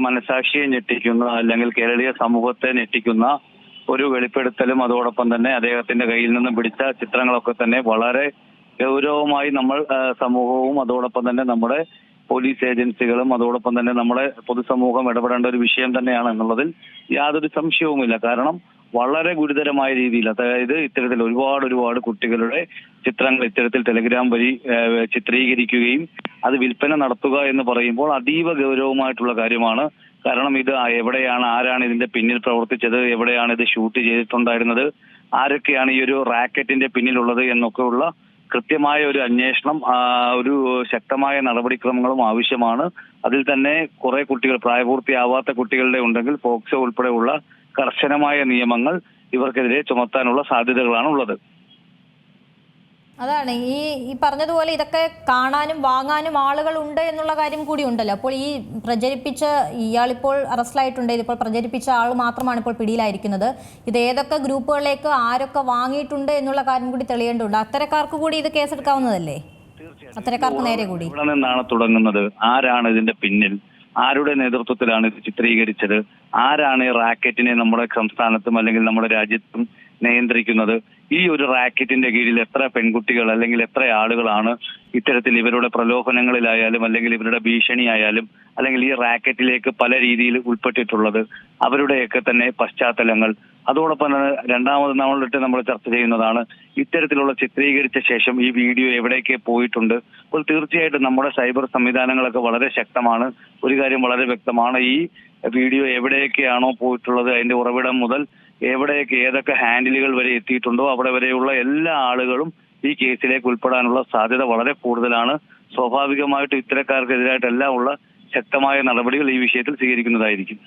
മനസാക്ഷിയെ ഞെട്ടിക്കുന്ന അല്ലെങ്കിൽ കേരളീയ സമൂഹത്തെ ഞെട്ടിക്കുന്ന ഒരു വെളിപ്പെടുത്തലും അതോടൊപ്പം തന്നെ അദ്ദേഹത്തിന്റെ കയ്യിൽ നിന്നും പിടിച്ച ചിത്രങ്ങളൊക്കെ തന്നെ വളരെ ഗൗരവമായി നമ്മൾ സമൂഹവും അതോടൊപ്പം തന്നെ നമ്മുടെ പോലീസ് ഏജൻസികളും അതോടൊപ്പം തന്നെ നമ്മുടെ പൊതുസമൂഹം ഇടപെടേണ്ട ഒരു വിഷയം തന്നെയാണ് എന്നുള്ളതിൽ യാതൊരു സംശയവുമില്ല. കാരണം വളരെ ഗുരുതരമായ രീതിയിൽ അതായത് ഇത്തരത്തിൽ ഒരുപാട് ഒരുപാട് കുട്ടികളുടെ ചിത്രങ്ങൾ ഇത്തരത്തിൽ ടെലിഗ്രാം വഴി ചിത്രീകരിക്കുകയും അത് വിൽപ്പന നടത്തുക എന്ന് പറയുമ്പോൾ അതീവ ഗൗരവമായിട്ടുള്ള കാര്യമാണ്. കാരണം ഇത് എവിടെയാണ് ആരാണ് ഇതിന്റെ പിന്നിൽ പ്രവർത്തിച്ചത് എവിടെയാണ് ഇത് ഷൂട്ട് ചെയ്തിട്ടുണ്ടായിരുന്നത് ആരൊക്കെയാണ് ഈ ഒരു റാക്കറ്റിന്റെ പിന്നിലുള്ളത് എന്നൊക്കെയുള്ള കൃത്യമായ ഒരു അന്വേഷണം ഒരു ശക്തമായ നടപടിക്രമങ്ങളും ആവശ്യമാണ്. അതിൽ തന്നെ കുറെ കുട്ടികൾ പ്രായപൂർത്തിയാവാത്ത കുട്ടികളുടെ ഉണ്ടെങ്കിൽ പോക്സോ ഉൾപ്പെടെയുള്ള കർശനമായ നിയമങ്ങൾ ഇവർക്കെതിരെ ചുമത്താനുള്ള സാധ്യതകളാണ് ഉള്ളത് അതാണ്. ഈ ഈ പറഞ്ഞതുപോലെ ഇതൊക്കെ കാണാനും വാങ്ങാനും ആളുകൾ ഉണ്ട് എന്നുള്ള കാര്യം കൂടി ഉണ്ടല്ലോ. അപ്പോൾ ഈ പ്രചരിപ്പിച്ച ഇയാളിപ്പോൾ അറസ്റ്റിലായിട്ടുണ്ട്. ഇതിപ്പോൾ പ്രചരിപ്പിച്ച ആൾ മാത്രമാണ് ഇപ്പോൾ പിടിയിലായിരിക്കുന്നത്. ഇത് ഏതൊക്കെ ഗ്രൂപ്പുകളിലേക്ക് ആരൊക്കെ വാങ്ങിയിട്ടുണ്ട് എന്നുള്ള കാര്യം കൂടി തെളിയേണ്ടതുണ്ട്. അത്തരക്കാർക്ക് കൂടി ഇത് കേസെടുക്കാവുന്നതല്ലേ? അത്തരക്കാർക്ക് നേരെ കൂടി. നിന്നാണ് തുടങ്ങുന്നത്? ആരാണ് ഇതിന്റെ പിന്നിൽ? ആരുടെ നേതൃത്വത്തിലാണ് ഇത് ചിത്രീകരിച്ചത്? ആരാണ് ഈ റാക്കറ്റിനെ നമ്മുടെ സംസ്ഥാനത്തും അല്ലെങ്കിൽ നമ്മുടെ രാജ്യത്തും നിയന്ത്രിക്കുന്നത്? ഈ ഒരു റാക്കറ്റിന്റെ കീഴിൽ എത്ര പെൺകുട്ടികൾ അല്ലെങ്കിൽ എത്ര ആളുകളാണ് ഇത്തരത്തിൽ ഇവരുടെ പ്രലോഭനങ്ങളിലായാലും അല്ലെങ്കിൽ ഇവരുടെ ഭീഷണിയായാലും അല്ലെങ്കിൽ ഈ റാക്കറ്റിലേക്ക് പല രീതിയിൽ ഉൾപ്പെട്ടിട്ടുള്ളത്? അവരുടെയൊക്കെ തന്നെ പശ്ചാത്തലങ്ങൾ അതോടൊപ്പം തന്നെ രണ്ടാമത് നമ്മളിട്ട് നമ്മൾ ചർച്ച ചെയ്യുന്നതാണ് ഇത്തരത്തിലുള്ള ചിത്രീകരിച്ച ശേഷം ഈ വീഡിയോ എവിടെയൊക്കെ പോയിട്ടുണ്ട്. അപ്പോൾ തീർച്ചയായിട്ടും നമ്മുടെ സൈബർ സംവിധാനങ്ങളൊക്കെ വളരെ ശക്തമാണ്. ഒരു കാര്യം വളരെ വ്യക്തമാണ്. ഈ വീഡിയോ എവിടെയൊക്കെയാണോ പോയിട്ടുള്ളത് അതിന്റെ ഉറവിടം മുതൽ എവിടെയൊക്കെ ഏതൊക്കെ ഹാൻഡിലുകൾ വരെ എത്തിയിട്ടുണ്ടോ അവിടെ വരെയുള്ള എല്ലാ ആളുകളും ഈ കേസിലേക്ക് ഉൾപ്പെടാനുള്ള സാധ്യത വളരെ കൂടുതലാണ്. സ്വാഭാവികമായിട്ടും ഇത്തരക്കാർക്കെതിരായിട്ടെല്ലാം ഉള്ള ശക്തമായ നടപടികൾ ഈ വിഷയത്തിൽ സ്വീകരിക്കുന്നതായിരിക്കും.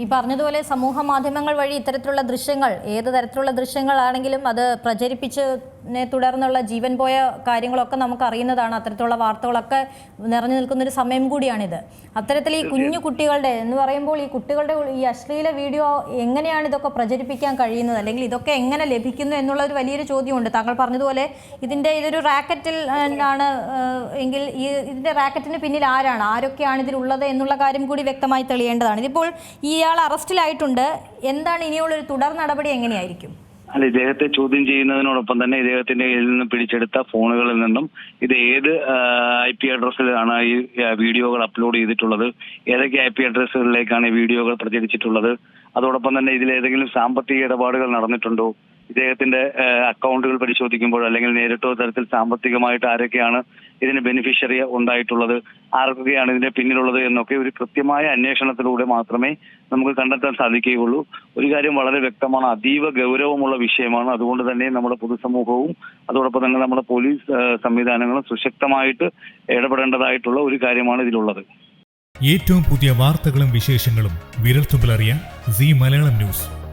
ഈ പറഞ്ഞതുപോലെ സമൂഹ മാധ്യമങ്ങൾ വഴി ഇത്തരത്തിലുള്ള ദൃശ്യങ്ങൾ ഏത് തരത്തിലുള്ള ദൃശ്യങ്ങളാണെങ്കിലും അത് പ്രചരിപ്പിച്ചതിനെ തുടർന്നുള്ള ജീവൻ പോയ കാര്യങ്ങളൊക്കെ നമുക്ക് അറിയുന്നതാണ്. അത്തരത്തിലുള്ള വാർത്തകളൊക്കെ നിറഞ്ഞു നിൽക്കുന്നൊരു സമയം കൂടിയാണിത്. അത്തരത്തിൽ ഈ കുഞ്ഞു കുട്ടികളുടെ എന്ന് പറയുമ്പോൾ ഈ കുട്ടികളുടെ ഈ അശ്ലീല വീഡിയോ എങ്ങനെയാണ് ഇതൊക്കെ പ്രചരിപ്പിക്കാൻ കഴിയുന്നത്? അല്ലെങ്കിൽ ഇതൊക്കെ എങ്ങനെ ലഭിക്കുന്നു എന്നുള്ള ഒരു വലിയൊരു ചോദ്യമുണ്ട്. താങ്കൾ പറഞ്ഞതുപോലെ ഇതിന്റെ ഇതൊരു റാക്കറ്റിൽ ആണ് എങ്കിൽ ഈ ഇതിന്റെ റാക്കറ്റിന് പിന്നിൽ ആരാണ്? ആരൊക്കെയാണ് ഇതിലുള്ളത് എന്നുള്ള കാര്യം കൂടി വ്യക്തമായി തെളിയേണ്ടതാണ്. ഇതിപ്പോൾ ഇയാൾ അറസ്റ്റിലായിട്ടുണ്ട്. എന്താണ് ഇനിയുള്ള ഒരു തുടർ നടപടി എങ്ങനെയായിരിക്കും? അല്ല ഇദ്ദേഹത്തെ ചോദ്യം ചെയ്യുന്നതിനോടൊപ്പം തന്നെ ഇദ്ദേഹത്തിന്റെ കയ്യിൽ നിന്ന് പിടിച്ചെടുത്ത ഫോണുകളിൽ നിന്നും ഇത് ഏത് ഐ പി അഡ്രസ്സിലാണ് ഈ വീഡിയോകൾ അപ്ലോഡ് ചെയ്തിട്ടുള്ളത്? ഏതൊക്കെ ഐ പി അഡ്രസ്സുകളിലേക്കാണ് ഈ വീഡിയോകൾ പ്രചരിച്ചിട്ടുള്ളത്? അതോടൊപ്പം തന്നെ ഇതിൽ ഏതെങ്കിലും സാമ്പത്തിക ഇടപാടുകൾ നടന്നിട്ടുണ്ടോ? ഇദ്ദേഹത്തിന്റെ അക്കൗണ്ടുകൾ പരിശോധിക്കുമ്പോൾ അല്ലെങ്കിൽ നേരിട്ടോ തരത്തിൽ സാമ്പത്തികമായിട്ട് ആരൊക്കെയാണ് ഇതിന് ബെനിഫിഷ്യറി ഉണ്ടായിട്ടുള്ളത് ആർക്കൊക്കെയാണ് ഇതിന്റെ പിന്നിലുള്ളത് എന്നൊക്കെ ഒരു കൃത്യമായ അന്വേഷണത്തിലൂടെ മാത്രമേ നമുക്ക് കണ്ടെത്താൻ സാധിക്കുകയുള്ളൂ. ഒരു കാര്യം വളരെ വ്യക്തമാണ് അതീവ ഗൗരവമുള്ള വിഷയമാണ്. അതുകൊണ്ട് തന്നെ നമ്മുടെ പൊതുസമൂഹവും അതോടൊപ്പം തന്നെ നമ്മുടെ പോലീസ് സംവിധാനങ്ങളും സുശക്തമായിട്ട് ഇടപെടേണ്ടതായിട്ടുള്ള ഒരു കാര്യമാണ് ഇതിലുള്ളത്. ഏറ്റവും പുതിയ വാർത്തകളും വിശേഷങ്ങളും വിരൽത്തുമ്പിലറിയാൻ സി മലയാളം ന്യൂസ്.